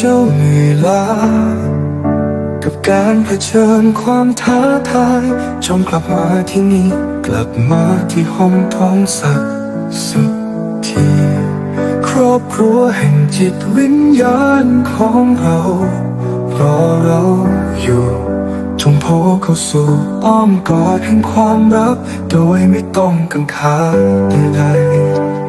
เจ้าเหนื่อยล้ากับการเผชิญความท้าทายจงกลับมาที่นี่ กลับมาที่ห้องท้องสักสุดทีครอบครัวแห่งจิตวิญญาณของเรารอเราอยู่จงโผล่เข้าสู่อ้อมกอดแห่งความรัก โดยไม่ต้องกังขาใดๆ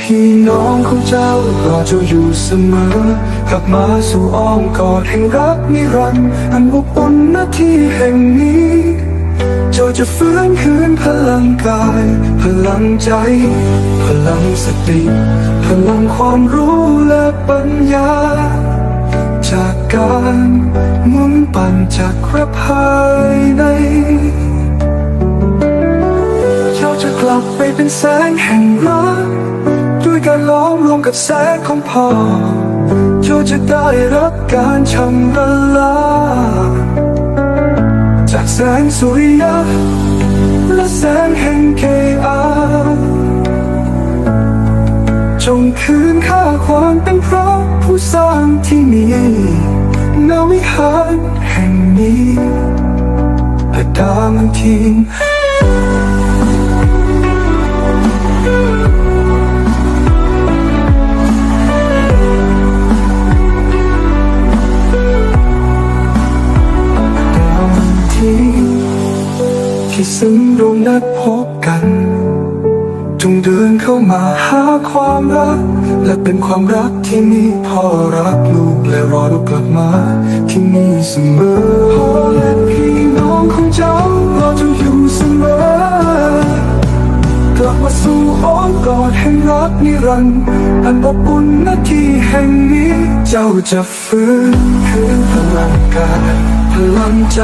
พี่น้องของเจ้ารอเจ้าอยู่เสมอ กลับมาสู่อ้อมกอดแห่งรักนิรันดร์อันอบอุ่นณที่แห่งนี้ เจ้าจะฟื้นคืนพลังกาย พลังใจ พลังสติ พลังความรู้และปัญญา จากการมุนปั่นจากกระภายในเจ้าจะกลับไปเป็นแสงแห่งรัก การล้อมรวมกับแสงของพ่อเจ้าจะได้รับการชำระล้างจากแสงสุริยะและแสงแห่งเกอาจงคืนค่าความเป็นพระผู้สร้างที่มีณวิหารแห่งนี้และดามันที ที่ซึ่งดวงนัดพบกัน จงเดินเข้ามาหาความรัก และเป็นความรักที่มีพ่อรักลูกและรอลูกกลับมา ที่นี่เสมอพ่อและพี่น้องของเจ้ารอจ้าอยู่เสมอกลับมาสู่อ้อมกอดแห่งรักนิรันดร์อันอบอุ่นณที่แห่งนี้ เจ้าจะฟื้นคืนพลังกายพลังใจ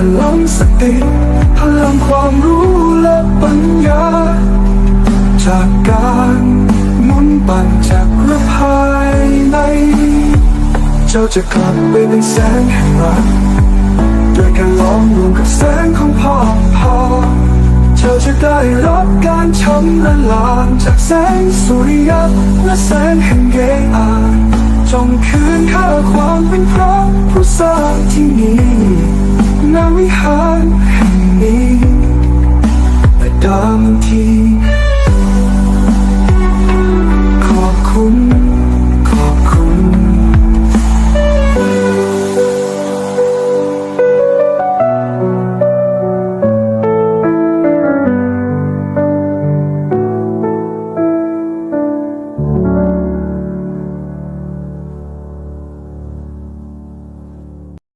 พลังสติพลังความรู้และปัญญา จากการหมุนปั่นจากระภายใน เจ้าจะกลับไปเป็นแสงแห่งรักด้วยการล้อมรวมกับแสงของพ่อพ่อเธอจะได้รับการชำระล้างจากแสงสุริยะและแสงแห่งเกอาจงคืนค่าความเป็นพระผู้สร้างที่นี่ we hide and me, but darling, keep.